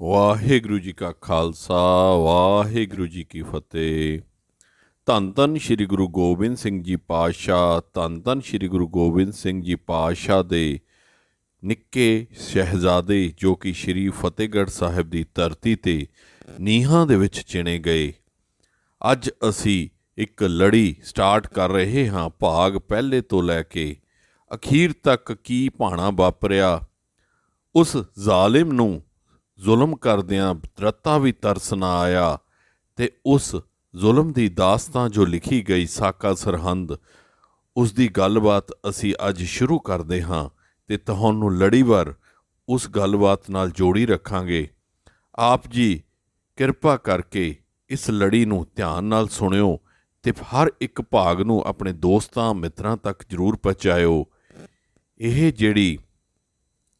ਵਾਹਿਗੁਰੂ ਜੀ ਕਾ ਖਾਲਸਾ, ਵਾਹਿਗੁਰੂ ਜੀ ਕੀ ਫਤਿਹ। ਧੰਨ ਧੰਨ ਸ੍ਰੀ ਗੁਰੂ ਗੋਬਿੰਦ ਸਿੰਘ ਜੀ ਪਾਤਸ਼ਾਹ, ਧੰਨ ਧੰਨ ਸ੍ਰੀ ਗੁਰੂ ਗੋਬਿੰਦ ਸਿੰਘ ਜੀ ਪਾਤਸ਼ਾਹ ਦੇ ਨਿੱਕੇ ਸ਼ਹਿਜ਼ਾਦੇ ਜੋ ਕਿ ਸ੍ਰੀ ਫਤਿਹਗੜ੍ਹ ਸਾਹਿਬ ਦੀ ਧਰਤੀ ਤੇ ਨੀਹਾਂ ਦੇ ਵਿੱਚ ਚਿਣੇ ਗਏ। ਅੱਜ ਅਸੀਂ ਇੱਕ ਲੜੀ ਸਟਾਰਟ ਕਰ ਰਹੇ ਹਾਂ ਭਾਗ ਪਹਿਲੇ ਤੋਂ ਲੈ ਕੇ ਅਖੀਰ ਤੱਕ ਕੀ ਭਾਣਾ ਵਾਪਰਿਆ। ਉਸ ਜ਼ਾਲਿਮ ਨੂੰ ਜ਼ੁਲਮ ਕਰਦਿਆਂ ਰਤਾ ਵੀ ਤਰਸ ਨਾ ਆਇਆ ਤੇ ਉਸ ਜ਼ੁਲਮ ਦੀ ਦਾਸਤਾਨ ਜੋ ਲਿਖੀ ਗਈ ਸਾਕਾ ਸਰਹੰਦ ਉਸ ਦੀ ਗੱਲਬਾਤ ਅਸੀਂ ਅੱਜ ਸ਼ੁਰੂ ਕਰਦੇ ਹਾਂ ਤੇ ਤੁਹਾਨੂੰ ਲੜੀਵਾਰ ਉਸ ਗੱਲਬਾਤ ਨਾਲ ਜੋੜੀ ਰੱਖਾਂਗੇ। ਆਪ ਜੀ, ਕਿਰਪਾ ਕਰਕੇ ਇਸ ਲੜੀ ਨੂੰ ਧਿਆਨ ਨਾਲ ਸੁਣਿਓ ਤੇ ਹਰ ਇੱਕ ਭਾਗ ਨੂੰ ਆਪਣੇ ਦੋਸਤਾਂ ਮਿੱਤਰਾਂ ਤੱਕ ਜਰੂਰ ਪਹੁੰਚਾਇਓ। ਇਹ ਜਿਹੜੀ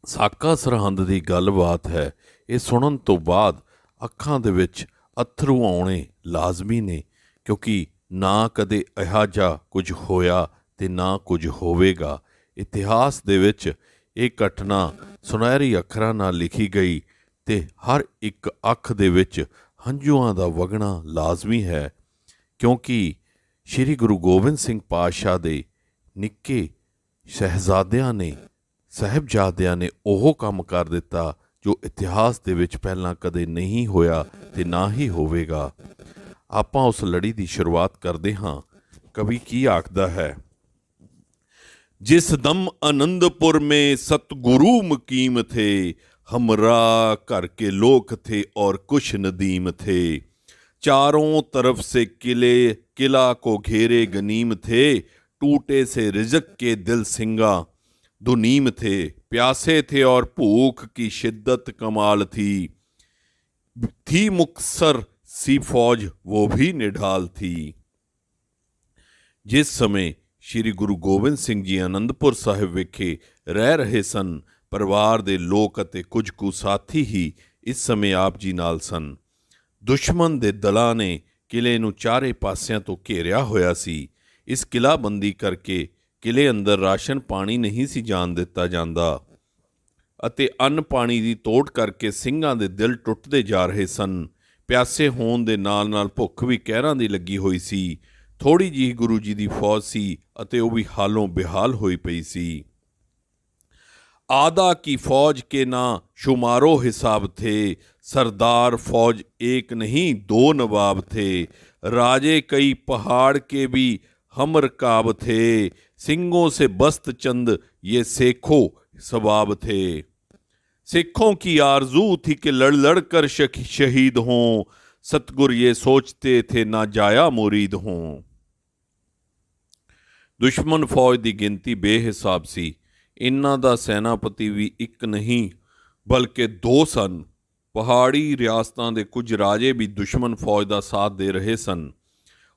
ਸਾਕਾ ਸਰਹੰਦ ਦੀ ਗੱਲਬਾਤ ਹੈ। ਇਹ ਸੁਣਨ ਤੋਂ ਬਾਅਦ ਅੱਖਾਂ ਦੇ ਵਿੱਚ ਅਥਰੂ ਆਉਣੇ ਲਾਜ਼ਮੀ ਨੇ, ਕਿਉਂਕਿ ਨਾ ਕਦੇ ਇਹੋ ਜਿਹਾ ਕੁਝ ਹੋਇਆ ਤੇ ਨਾ ਕੁਝ ਹੋਵੇਗਾ। ਇਤਿਹਾਸ ਦੇ ਵਿੱਚ ਇਹ ਘਟਨਾ ਸੁਨਹਿਰੀ ਅੱਖਰਾਂ ਨਾਲ ਲਿਖੀ ਗਈ ਤੇ ਹਰ ਇੱਕ ਅੱਖ ਦੇ ਵਿੱਚ ਹੰਝੂਆਂ ਦਾ ਵਗਣਾ ਲਾਜ਼ਮੀ ਹੈ, ਕਿਉਂਕਿ ਸ੍ਰੀ ਗੁਰੂ ਗੋਬਿੰਦ ਸਿੰਘ ਪਾਤਸ਼ਾਹ ਦੇ ਨਿੱਕੇ ਸ਼ਹਿਜ਼ਾਦਿਆਂ ਨੇ ਸਹਿਬਜ਼ਾਦਿਆਂ ਨੇ ਉਹ ਕੰਮ ਕਰ ਦਿੱਤਾ ਜੋ ਇਤਿਹਾਸ ਦੇ ਵਿੱਚ ਪਹਿਲਾਂ ਕਦੇ ਨਹੀਂ ਹੋਇਆ ਤੇ ਨਾ ਹੀ ਹੋਵੇਗਾ ਆਪਾਂ ਉਸ ਲੜੀ ਦੀ ਸ਼ੁਰੂਆਤ ਕਰਦੇ ਹਾਂ ਕਵੀ ਕੀ ਆਖਦਾ ਹੈ जिस दम आनंदपुर में सतगुरु मुकीम थे हमरा घर के लोग थे और कुछ नदीम थे चारों तरफ से किले किला को घेरे गनीम थे टूटे से रिजक के दिल सिंगा दुनीम थे प्यासे थे और भूख की शिद्दत कमाल थी थी मुक्सर सी फौज वो भी निढाल थी ਜਿਸ ਸਮੇਂ ਸ੍ਰੀ ਗੁਰੂ ਗੋਬਿੰਦ ਸਿੰਘ ਜੀ ਆਨੰਦਪੁਰ ਸਾਹਿਬ ਵਿਖੇ ਰਹਿ ਰਹੇ ਸਨ ਪਰਿਵਾਰ ਦੇ ਲੋਕ ਅਤੇ ਕੁਝ ਕੁ ਸਾਥੀ ਹੀ ਇਸ ਸਮੇਂ ਆਪ ਜੀ ਨਾਲ ਸਨ ਦੁਸ਼ਮਣ ਦੇ ਦਲਾਂ ਨੇ ਕਿਲੇ ਨੂੰ ਚਾਰੇ ਪਾਸਿਆਂ ਤੋਂ ਘੇਰਿਆ ਹੋਇਆ ਸੀ ਇਸ ਕਿਲਾਬੰਦੀ ਕਰਕੇ ਕਿਲੇ ਅੰਦਰ ਰਾਸ਼ਨ ਪਾਣੀ ਨਹੀਂ ਸੀ ਜਾਣ ਦਿੱਤਾ ਜਾਂਦਾ ਅਤੇ ਅੰਨ ਪਾਣੀ ਦੀ ਤੋੜ ਕਰਕੇ ਸਿੰਘਾਂ ਦੇ ਦਿਲ ਟੁੱਟਦੇ ਜਾ ਰਹੇ ਸਨ ਪਿਆਸੇ ਹੋਣ ਦੇ ਨਾਲ-ਨਾਲ ਭੁੱਖ ਵੀ ਕਹਿਰਾਂ ਦੀ ਲੱਗੀ ਹੋਈ ਸੀ ਥੋੜੀ ਜਿਹੀ ਗੁਰੂ ਜੀ ਦੀ ਫੌਜ ਸੀ ਅਤੇ ਉਹ ਵੀ ਹਾਲੋਂ ਬਿਹਾਲ ਹੋਈ ਪਈ ਸੀ आधा की फौज के ना शुमारो हिसाब थे सरदार फौज एक नहीं दो नवाब थे राजे कई पहाड़ के भी हम रकाब थे सिंगों से बस्त चंद ये सेखो सवाब थे सिखों की आरजू थी कि लड़ लड़ कर शक- शहीद हों सतगुर ये सोचते थे ना जाया मुरीद हों ਦੁਸ਼ਮਣ ਫੌਜ ਦੀ ਗਿਣਤੀ ਬੇਹਿਸਾਬ ਸੀ ਇਹਨਾਂ ਦਾ ਸੈਨਾਪਤੀ ਵੀ ਇੱਕ ਨਹੀਂ ਬਲਕਿ ਦੋ ਸਨ ਪਹਾੜੀ ਰਿਆਸਤਾਂ ਦੇ ਕੁਝ ਰਾਜੇ ਵੀ ਦੁਸ਼ਮਣ ਫੌਜ ਦਾ ਸਾਥ ਦੇ ਰਹੇ ਸਨ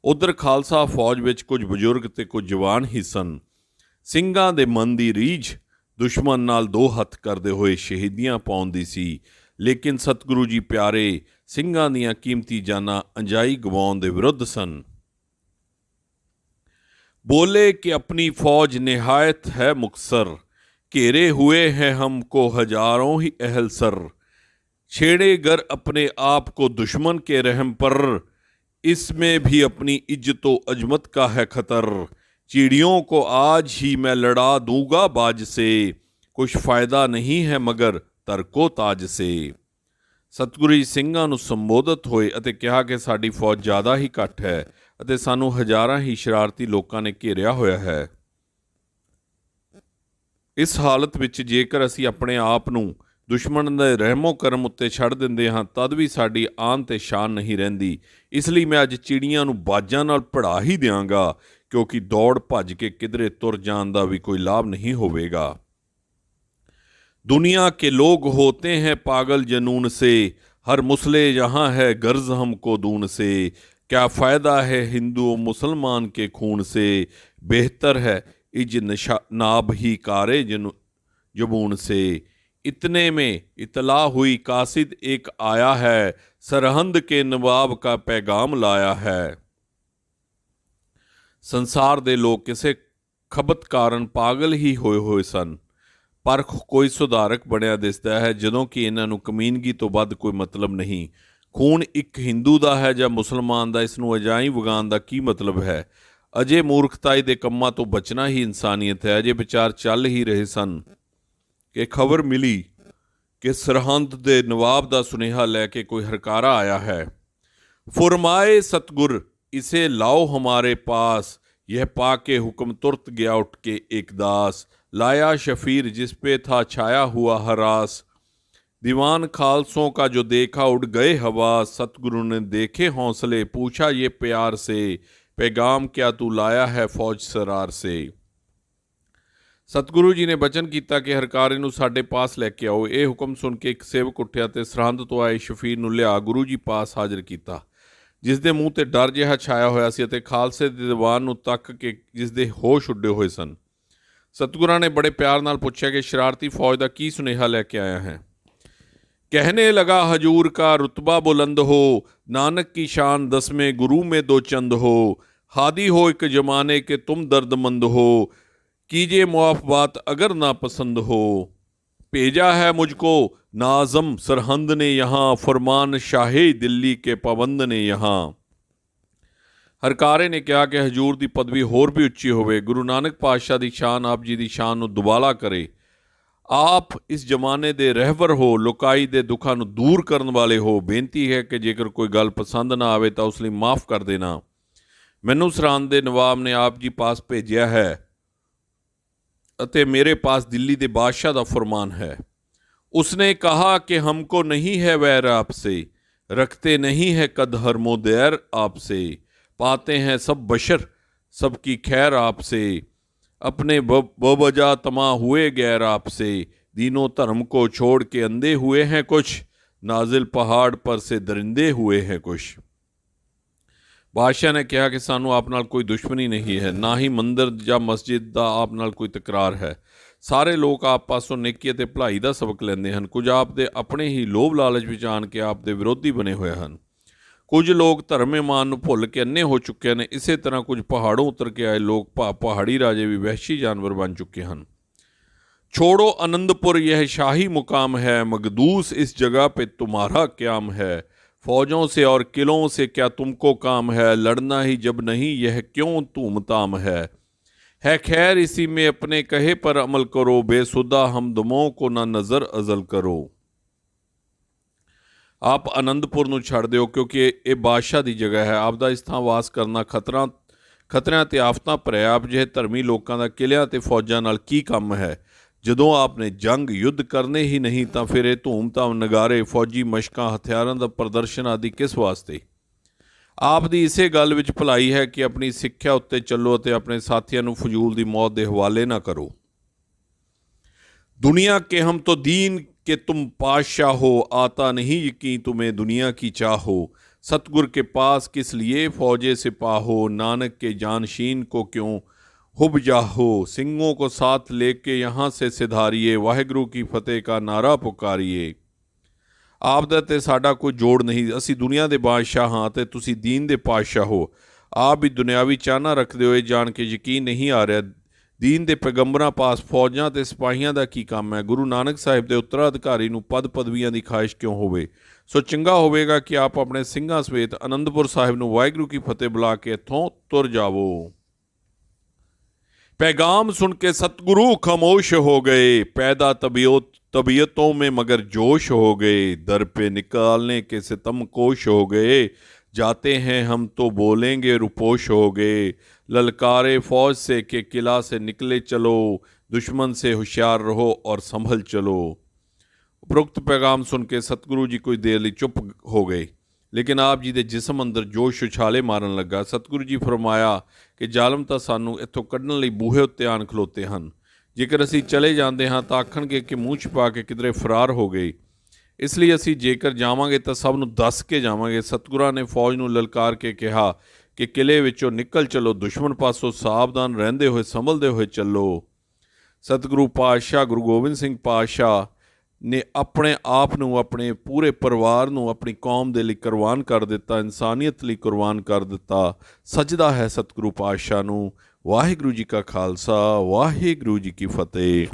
ਉਧਰ ਖਾਲਸਾ ਫੌਜ ਵਿੱਚ ਕੁਝ ਬਜ਼ੁਰਗ ਤੇ ਕੁਝ ਜਵਾਨ ਹੀ ਸਨ ਸਿੰਘਾਂ ਦੇ ਮਨ ਦੀ ਰੀਝ ਦੁਸ਼ਮਣ ਨਾਲ ਦੋ ਹੱਥ ਕਰਦੇ ਹੋਏ ਸ਼ਹੀਦੀਆਂ ਪਾਉਣ ਦੀ ਸੀ ਲੇਕਿਨ ਸਤਿਗੁਰੂ ਜੀ ਪਿਆਰੇ ਸਿੰਘਾਂ ਦੀਆਂ ਕੀਮਤੀ ਜਾਨਾਂ ਅੰਜਾਈ ਗਵਾਉਣ ਦੇ ਵਿਰੁੱਧ ਸਨ बोले कि अपनी फौज निहायत है मुकसर घेरे हुए हैं हमको हजारों ही अहल सर छेड़े गर अपने आप को दुश्मन के रहम पर इसमें भी अपनी इज्जतो अजमत का है खतर चिड़ियों को आज ही मैं लड़ा दूंगा बाज से कुछ फायदा नहीं है मगर तरको ताज से ਸਤਿਗੁਰੂ ਜੀ ਸਿੰਘਾਂ ਨੂੰ ਸੰਬੋਧਿਤ ਹੋਏ ਅਤੇ ਕਿਹਾ ਕਿ ਸਾਡੀ ਫੌਜ ਜ਼ਿਆਦਾ ਹੀ ਘੱਟ ਹੈ ਅਤੇ ਸਾਨੂੰ ਹਜ਼ਾਰਾਂ ਹੀ ਸ਼ਰਾਰਤੀ ਲੋਕਾਂ ਨੇ ਘੇਰਿਆ ਹੋਇਆ ਹੈ ਇਸ ਹਾਲਤ ਵਿੱਚ ਜੇਕਰ ਅਸੀਂ ਆਪਣੇ ਆਪ ਨੂੰ ਦੁਸ਼ਮਣ ਦੇ ਰਹਿਮੋ ਕਰਮ ਉੱਤੇ ਛੱਡ ਦਿੰਦੇ ਹਾਂ ਤਦ ਵੀ ਸਾਡੀ ਆਨ ਤੇ ਸ਼ਾਨ ਨਹੀਂ ਰਹਿੰਦੀ ਇਸ ਲਈ ਮੈਂ ਅੱਜ ਚਿੜੀਆਂ ਨੂੰ ਬਾਜਾਂ ਨਾਲ ਪੜਾ ਹੀ ਦਿਆਂਗਾ ਕਿਉਂਕਿ ਦੌੜ ਭੱਜ ਕੇ ਕਿਧਰੇ ਤੁਰ ਜਾਣ ਦਾ ਵੀ ਕੋਈ ਲਾਭ ਨਹੀਂ ਹੋਵੇਗਾ दुनिया के लोग होते हैं पागल जनून से हर मुसले यहाँ है गर्ज हमको दून से क्या फ़ायदा है हिंदू और मुसलमान के खून से बेहतर है इज नशा नाब ही कारे जनु जबून से इतने में इतला हुई कासिद एक आया है सरहंद के नवाब का पैगाम लाया है ਸੰਸਾਰ ਦੇ ਲੋਕ ਕਿਸੇ ਖਬਤ ਕਾਰਨ ਪਾਗਲ ਹੀ ਹੋਏ ਹੋਏ ਸਨ ਪਰ ਕੋਈ ਸੁਧਾਰਕ ਬਣਿਆ ਦਿਸਦਾ ਹੈ ਜਦੋਂ ਕਿ ਇਹਨਾਂ ਨੂੰ ਕਮੀਨਗੀ ਤੋਂ ਵੱਧ ਕੋਈ ਮਤਲਬ ਨਹੀਂ ਖੂਨ ਇੱਕ ਹਿੰਦੂ ਦਾ ਹੈ ਜਾਂ ਮੁਸਲਮਾਨ ਦਾ ਇਸ ਨੂੰ ਅਜਾਈ ਵਗਾਉਣ ਦਾ ਕੀ ਮਤਲਬ ਹੈ ਅਜੇ ਮੂਰਖਤਾਈ ਦੇ ਕੰਮਾਂ ਤੋਂ ਬਚਣਾ ਹੀ ਇਨਸਾਨੀਅਤ ਹੈ ਅਜੇ ਵਿਚਾਰ ਚੱਲ ਹੀ ਰਹੇ ਸਨ ਕਿ ਖਬਰ ਮਿਲੀ ਕਿ ਸਰਹੰਦ ਦੇ ਨਵਾਬ ਦਾ ਸੁਨੇਹਾ ਲੈ ਕੇ ਕੋਈ ਹਰਕਾਰਾ ਆਇਆ ਹੈ फरमाए सतगुर इसे लाओ हमारे पास यह पाके हुक्म तुरत गया उठ के एक दास लाया शफीर जिस पे था छाया हुआ हरास दीवान खालसों का जो देखा उड़ गए हवा सतगुरु ने देखे हौसले पूछा ये प्यार से पैगाम क्या तू लाया है फौज सरार से ਸਤਿਗੁਰੂ ਜੀ ਨੇ ਬਚਨ ਕੀਤਾ ਕਿ ਹਰਕਾਰੇ ਨੂੰ ਸਾਡੇ ਪਾਸ ਲੈ ਕੇ ਆਓ ਇਹ ਹੁਕਮ ਸੁਣ ਕੇ ਇੱਕ ਸੇਵਕ ਉੱਠਿਆ ਤੇ ਸਰਹੰਦ ਤੋਂ ਆਏ ਸ਼ਫੀਰ ਨੂੰ ਲਿਆ ਗੁਰੂ ਜੀ ਪਾਸ ਹਾਜ਼ਰ ਕੀਤਾ ਜਿਸ ਦੇ ਮੂੰਹ ਤੇ ਡਰ ਜਿਹਾ ਛਾਇਆ ਹੋਇਆ ਸੀ ਅਤੇ ਖਾਲਸੇ ਦੇ ਦੀਵਾਨ ਨੂੰ ਤੱਕ ਕੇ ਜਿਸ ਦੇ ਹੋਸ਼ ਉੱਡੇ ਹੋਏ ਸਨ ਸਤਿਗੁਰਾਂ ਨੇ ਬੜੇ ਪਿਆਰ ਨਾਲ ਪੁੱਛਿਆ ਕਿ ਸ਼ਰਾਰਤੀ ਫੌਜ ਦਾ ਕੀ ਸੁਨੇਹਾ ਲੈ ਕੇ ਆਇਆ ਹੈ कहने लगा हजूर का रुतबा बुलंद हो नानक की शान दसवें गुरु में दो चंद हो हादी हो एक जमाने के तुम दर्दमंद हो कीजिए मुआफ बात अगर ना पसंद हो भेजा है मुझको नाजम सरहंद ने यहाँ फरमान शाही दिल्ली के पाबंद ने यहाँ ਹਰਕਾਰੇ ਨੇ ਕਿਹਾ ਕਿ ਹਜੂਰ ਦੀ ਪਦਵੀ ਹੋਰ ਵੀ ਉੱਚੀ ਹੋਵੇ ਗੁਰੂ ਨਾਨਕ ਪਾਤਸ਼ਾਹ ਦੀ ਸ਼ਾਨ ਆਪ ਜੀ ਦੀ ਸ਼ਾਨ ਨੂੰ ਦੁਬਾਲਾ ਕਰੇ ਆਪ ਇਸ ਜ਼ਮਾਨੇ ਦੇ ਰਹਿਬਰ ਹੋ ਲੋਕਾਈ ਦੇ ਦੁੱਖਾਂ ਨੂੰ ਦੂਰ ਕਰਨ ਵਾਲੇ ਹੋ ਬੇਨਤੀ ਹੈ ਕਿ ਜੇਕਰ ਕੋਈ ਗੱਲ ਪਸੰਦ ਨਾ ਆਵੇ ਤਾਂ ਉਸ ਲਈ ਮਾਫ ਕਰ ਦੇਣਾ ਮੈਨੂੰ ਸਰਹੰਦ ਦੇ ਨਵਾਬ ਨੇ ਆਪ ਜੀ ਪਾਸ ਭੇਜਿਆ ਹੈ ਅਤੇ ਮੇਰੇ ਪਾਸ ਦਿੱਲੀ ਦੇ ਬਾਦਸ਼ਾਹ ਦਾ ਫਰਮਾਨ ਹੈ उसने कहा कि हमको नहीं है वैर आपसे रखते नहीं है कद हरमोदैर आपसे पाते हैं सब बशर सबकी खैर आपसे अपने बवजह तमा हुए गैर आपसे दीनों धर्म को छोड़ के अंधे हुए हैं कुछ नाजिल पहाड़ पर से दरिंदे हुए हैं कुछ ਬਾਦਸ਼ਾਹ ਨੇ ਕਿਹਾ ਕਿ ਸਾਨੂੰ ਆਪ ਨਾਲ ਕੋਈ ਦੁਸ਼ਮਣੀ ਨਹੀਂ ਹੈ ਨਾ ਹੀ ਮੰਦਰ ਜਾਂ ਮਸਜਿਦ ਦਾ ਆਪ ਨਾਲ ਕੋਈ ਤਕਰਾਰ ਹੈ ਸਾਰੇ ਲੋਕ ਆਪ ਪਾਸੋਂ ਨੇਕੀ ਅਤੇ ਭਲਾਈ ਦਾ ਸਬਕ ਲੈਂਦੇ ਹਨ ਕੁਝ ਆਪ ਦੇ ਆਪਣੇ ਹੀ ਲੋਭ ਲਾਲਚ ਵਿੱਚ ਆਣ ਕੇ ਆਪ ਦੇ ਵਿਰੋਧੀ ਬਣੇ ਹੋਏ ਹਨ ਕੁਝ ਲੋਕ ਧਰਮ ਇਮਾਨ ਨੂੰ ਭੁੱਲ ਕੇ ਅੰਨੇ ਹੋ ਚੁੱਕੇ ਨੇ ਇਸੇ ਤਰ੍ਹਾਂ ਕੁਝ ਪਹਾੜੋਂ ਉਤਰ ਕੇ ਆਏ ਲੋਕ ਭਾ- ਪਹਾੜੀ ਰਾਜੇ ਵੀ ਵਹਿਸ਼ੀ ਜਾਨਵਰ ਬਣ ਚੁੱਕੇ ਹਨ छोड़ो आनंदपुर यह शाही मुकाम है मकदूस इस जगह पे तुम्हारा क्याम है फौजों से और किलों से क्या तुमको काम है लड़ना ही जब नहीं यह क्यों धूमताम है है खैर इसी में अपने कहे पर अमल करो बेसुदा हम दमों को ना नज़र अजल करो ਆਪ ਆਨੰਦਪੁਰ ਨੂੰ ਛੱਡ ਦਿਓ ਕਿਉਂਕਿ ਇਹ- ਇਹ ਬਾਦਸ਼ਾਹ ਦੀ ਜਗ੍ਹਾ ਹੈ ਆਪ ਦਾ ਇਸ ਥਾਂ ਵਾਸ ਕਰਨਾ ਖਤਰਾ ਖਤਰਿਆਂ ਤੇ ਆਫਤਾਂ ਭਰਿਆ ਆਪ ਜਿਹੇ ਧਰਮੀ ਲੋਕਾਂ ਦਾ ਕਿਲਿਆਂ ਤੇ ਫੌਜਾਂ ਨਾਲ ਕੀ ਕੰਮ ਹੈ ਜਦੋਂ ਆਪ ਨੇ ਜੰਗ ਯੁੱਧ ਕਰਨੇ ਹੀ ਨਹੀਂ ਤਾਂ ਫਿਰ ਇਹ ਧੂਮ-ਧਾਮ ਨਗਾਰੇ ਫੌਜੀ ਮਸ਼ਕਾਂ ਹਥਿਆਰਾਂ ਦਾ ਪ੍ਰਦਰਸ਼ਨ ਆਦਿ ਕਿਸ ਵਾਸਤੇ ਆਪ ਦੀ ਇਸੇ ਗੱਲ ਵਿੱਚ ਭਲਾਈ ਹੈ ਕਿ ਆਪਣੀ ਸਿੱਖਿਆ ਉੱਤੇ ਚੱਲੋ ਅਤੇ ਆਪਣੇ ਸਾਥੀਆਂ ਨੂੰ ਫਜ਼ੂਲ ਦੀ ਮੌਤ ਦੇ ਹਵਾਲੇ ਨਾ ਕਰੋ दुनिया के हम तो दीन के तुम पातशाह हो आता नहीं यकीन तुम्हें दुनिया की चाहो सतगुर के पास किस लिए फौजे सिपाहो नानक के जानशीन को क्यों हुब जाहो सिंगों को साथ लेके यहाँ से सिधारिए वाहिगुरु की फतेह का नारा पुकारिए ਆਪ ਦਾ ਤੇ ਸਾਡਾ ਕੋਈ ਜੋੜ ਨਹੀਂ ਅਸੀਂ ਦੁਨੀਆ ਦੇ ਬਾਦਸ਼ਾਹ ਹਾਂ ਤੇ ਤੁਸੀਂ ਦੀਨ ਦੇ ਪਾਤਸ਼ਾਹ ਹੋ ਆਪ ਵੀ ਦੁਨਿਆਵੀ ਚਾਹਨਾ ਰੱਖਦੇ ਹੋਏ ਜਾਣ ਕੇ ਯਕੀਨ ਨਹੀਂ ਆ ਰਿਹਾ ਦੀਨ ਦੇ ਪੈਗੰਬਰਾਂ ਪਾਸ ਫੌਜਾਂ ਤੇ ਸਿਪਾਹੀਆਂ ਦਾ ਕੀ ਕੰਮ ਹੈ ਗੁਰੂ ਨਾਨਕ ਸਾਹਿਬ ਦੇ ਉੱਤਰਾਧਿਕਾਰੀ ਨੂੰ ਪਦ ਪਦਵੀਆਂ ਦੀ ਖਾਹਿਸ਼ ਕਿਉਂ ਹੋਵੇ ਸੋ ਚੰਗਾ ਹੋਵੇਗਾ ਕਿ ਆਪ ਆਪਣੇ ਸਿੰਘਾਂ ਸਮੇਤ ਅਨੰਦਪੁਰ ਸਾਹਿਬ ਨੂੰ ਵਾਹਿਗੁਰੂ ਕੀ ਫਤਿਹ ਬੁਲਾ ਕੇ ਇੱਥੋਂ ਤੁਰ ਜਾਵੋ पैगाम सुन के सतगुरु खामोश हो गए, पैदा तबियत, तबीयतों में मगर जोश हो गए, दर पे निकालने के सितम कोश हो गए, जाते हैं हम तो बोलेंगे रुपोश हो गए, ललकारे फौज से के किला से निकले चलो, दुश्मन से होशियार रहो और संभल चलो। उपरोक्त पैगाम सुन के सतगुरु जी कुछ देर चुप हो गए। ਲੇਕਿਨ ਆਪ ਜੀ ਦੇ ਜਿਸਮ ਅੰਦਰ ਜੋਸ਼ ਉਛਾਲੇ ਮਾਰਨ ਲੱਗਾ। ਸਤਿਗੁਰੂ ਜੀ ਫਰਮਾਇਆ ਕਿ ਜ਼ਾਲਮ ਤਾਂ ਸਾਨੂੰ ਇੱਥੋਂ ਕੱਢਣ ਲਈ ਬੂਹੇ ਉੱਤੇ ਆਣ ਖਲੋਤੇ ਹਨ। ਜੇਕਰ ਅਸੀਂ ਚਲੇ ਜਾਂਦੇ ਹਾਂ ਤਾਂ ਆਖਣਗੇ ਕਿ ਮੂੰਹ ਛੁਪਾ ਕੇ ਕਿਧਰੇ ਫਰਾਰ ਹੋ ਗਏ। ਇਸ ਲਈ ਅਸੀਂ ਜੇਕਰ ਜਾਵਾਂਗੇ ਤਾਂ ਸਭ ਨੂੰ ਦੱਸ ਕੇ ਜਾਵਾਂਗੇ। ਸਤਿਗੁਰਾਂ ਨੇ ਫੌਜ ਨੂੰ ਲਲਕਾਰ ਕੇ ਕਿਹਾ ਕਿ ਕਿਲੇ ਵਿੱਚੋਂ ਨਿਕਲ ਚੱਲੋ, ਦੁਸ਼ਮਣ ਪਾਸੋਂ ਸਾਵਧਾਨ ਰਹਿੰਦੇ ਹੋਏ, ਸੰਭਲਦੇ ਹੋਏ ਚੱਲੋ। ਸਤਿਗੁਰੂ ਪਾਤਸ਼ਾਹ ਗੁਰੂ ਗੋਬਿੰਦ ਸਿੰਘ ਪਾਤਸ਼ਾਹ ਨੇ ਆਪਣੇ ਆਪ ਨੂੰ, ਆਪਣੇ ਪੂਰੇ ਪਰਿਵਾਰ ਨੂੰ, ਆਪਣੀ ਕੌਮ ਦੇ ਲਈ ਕੁਰਬਾਨ ਕਰ ਦਿੱਤਾ, ਇਨਸਾਨੀਅਤ ਲਈ ਕੁਰਬਾਨ ਕਰ ਦਿੱਤਾ। ਸਜਦਾ ਹੈ ਸਤਿਗੁਰੂ ਪਾਤਸ਼ਾਹ ਨੂੰ। ਵਾਹਿਗੁਰੂ ਜੀ ਕਾ ਖਾਲਸਾ, ਵਾਹਿਗੁਰੂ ਜੀ ਕੀ ਫਤਿਹ।